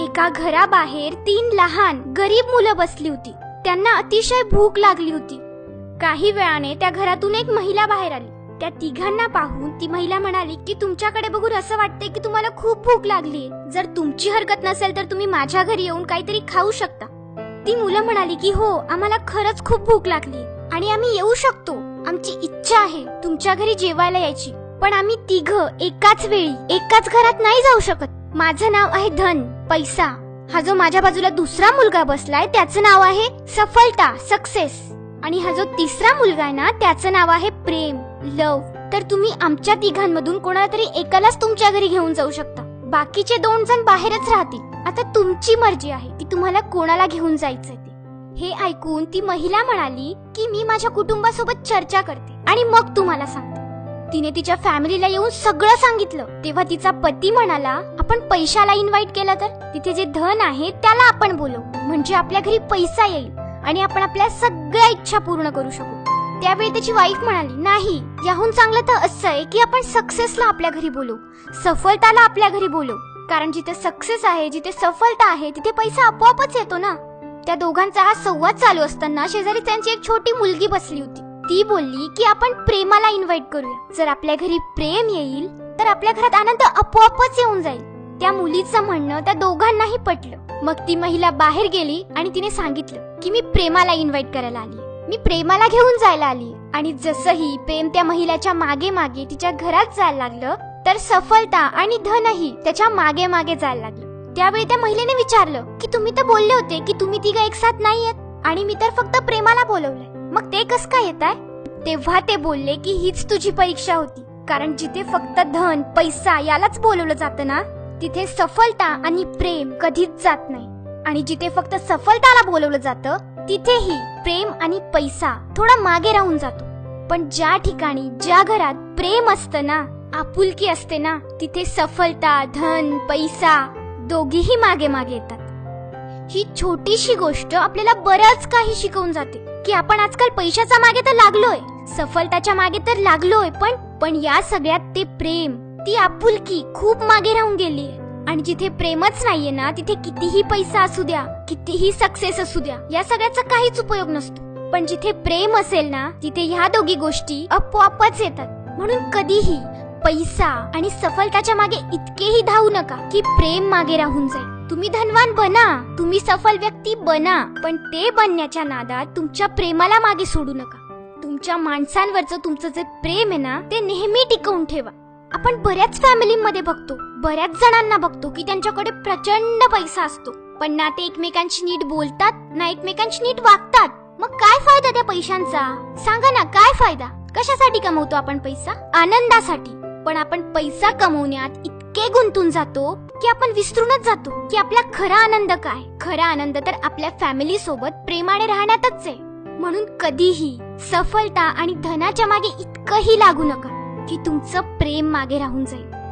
एका घराबाहेर तीन लहान गरीब मुलं बसली होती. त्यांना अतिशय भूक लागली होती. काही वेळाने त्या घरातून एक महिला बाहेर आली. त्या तिघांना पाहून ती महिला म्हणाली की तुमच्याकडे बघून असं वाटतंय की तुम्हाला खूप भूक लागली जर तुमची हरकत नसेल तर तुम्ही माझ्या घरी येऊन काहीतरी खाऊ शकता. ती मुलं म्हणाली की हो आम्हाला खरंच खूप भूक लागली आणि आम्ही येऊ शकतो. आमची इच्छा आहे तुमच्या घरी जेवायला यायची. पण आम्ही तिघ एकाच वेळी एकाच घरात नाही जाऊ शकत. माझं नाव आहे धन. पैसा. हा जो माझ्या बाजूला दुसरा मुलगा बसलाय त्याचं नाव आहे सफलता सक्सेस. आणि हा जो तिसरा मुलगा आहे ना त्याचं नाव आहे प्रेम लव. तर तुम्ही आमच्या तिघांमधून कोणाला तरी एकालाच तुमच्या घरी घेऊन जाऊ शकता. बाकीचे दोन जण बाहेरच राहतील. आता तुमची मर्जी आहे की तुम्हाला कोणाला घेऊन जायचंय ते. हे ऐकून ती महिला म्हणाली की मी माझ्या कुटुंबासोबत चर्चा करते आणि मग तुम्हाला सांगते. तिने तिच्या फॅमिलीला येऊन सगळं सांगितलं. तेव्हा तिचा पती म्हणाला आपण पैशाला इन्व्हाइट केलं तर? तिथे जे धन आहे त्याला आपण बोलू म्हणजे आपल्या घरी पैसा येईल आणि आपण आपल्या सगळ्या इच्छा पूर्ण करू शकू. त्यावेळी त्याची वाईफ म्हणाली नाही याहून चांगलं तर असं आहे की आपण सक्सेसला आपल्या घरी बोलू. सफलताला आपल्या घरी बोलू कारण जिथे सक्सेस आहे जिथे सफलता आहे तिथे पैसा आपोआपच येतो ना. त्या दोघांचा हा संवाद चालू असताना शेजारी त्यांची एक छोटी मुलगी बसली होती. ती बोलली की आपण प्रेमाला इन्व्हाइट करूया. जर आपल्या घरी प्रेम येईल तर आपल्या घरात आनंद आपोआपच येऊन जाईल. त्या मुलीचं म्हणणं त्या दोघांनाही पटलं. मग ती महिला बाहेर गेली आणि तिने सांगितलं की मी प्रेमाला इन्व्हाइट करायला आली. मी प्रेमाला घेऊन जायला आली. आणि जसंही प्रेम त्या महिलाच्या मागे मागे तिच्या घरात जायला लागलं तर सफलता आणि धनही त्याच्यामागे मागे जायला लागलं. त्यावेळी त्या महिलेने विचारलं की तुम्ही तर बोलले होते की तुम्ही तिघ एक साथ नाही आणि मी तर फक्त प्रेमाला बोलवलंय. मग ते कस काय येत आहे? तेव्हा ते बोलले की हीच तुझी परीक्षा होती. कारण जिथे फक्त धन पैसा यालाच बोलवलं जातं ना तिथे सफलता आणि प्रेम कधीच जात नाही. आणि जिथे फक्त सफलताला बोलवलं जातं तिथेही प्रेम आणि पैसा थोडा मागे राहून जातो. पण ज्या ठिकाणी ज्या घरात प्रेम असतं ना आपुलकी असते ना तिथे सफलता धन पैसा दोघीही मागे मागे येतात. ही छोटीशी गोष्ट आपल्याला बरंच काही शिकवून जाते. की आपण आजकाल पैशाच्या मागे तर लागलोय. सफलताच्या मागे तर लागलोय पण पण या सगळ्यात ते प्रेम ती आपुलकी खूप मागे राहून गेली आणि जिथे प्रेमच नाहीये ना तिथे कितीही पैसा असू द्या कितीही सक्सेस असू द्या या सगळ्याचा काहीच उपयोग नसतो. पण जिथे प्रेम असेल ना तिथे ह्या दोघी गोष्टी आपोआपच येतात. म्हणून कधीही पैसा आणि सफलताच्या मागे इतकेही धावू नका की प्रेम मागे राहून जाईल. तुम्ही धनवान बना. तुम्ही सफल व्यक्ती बना. पण ते बनण्याच्या नादात तुमच्या प्रेमाला मागे सोडू नका. तुमच्या माणसांवरचं तुमचं जे प्रेम आहे ना ते नेहमी टिकवून ठेवा. आपण बऱ्याच फॅमिलीमध्ये बघतो बऱ्याच जणांना बघतो की त्यांच्याकडे प्रचंड पैसा असतो. पण ना ते एकमेकांशी नीट बोलतात ना एकमेकांशी नीट वागतात. मग काय फायदा त्या पैशांचा? सांगा ना काय फायदा? कशासाठी कमवतो आपण पैसा? आनंदासाठी. पण आपण पैसा कमवण्यात इतके गुंतून जातो की आपण विसरूनच जातो की आपला खरा आनंद काय? खरा आनंद तर आपल्या फॅमिली सोबत प्रेमाने राहण्यातच आहे. म्हणून कधीही सफलता आणि धनाच्या मागे इतकंही लागू नका की तुमचं प्रेम मागे राहून जाईल.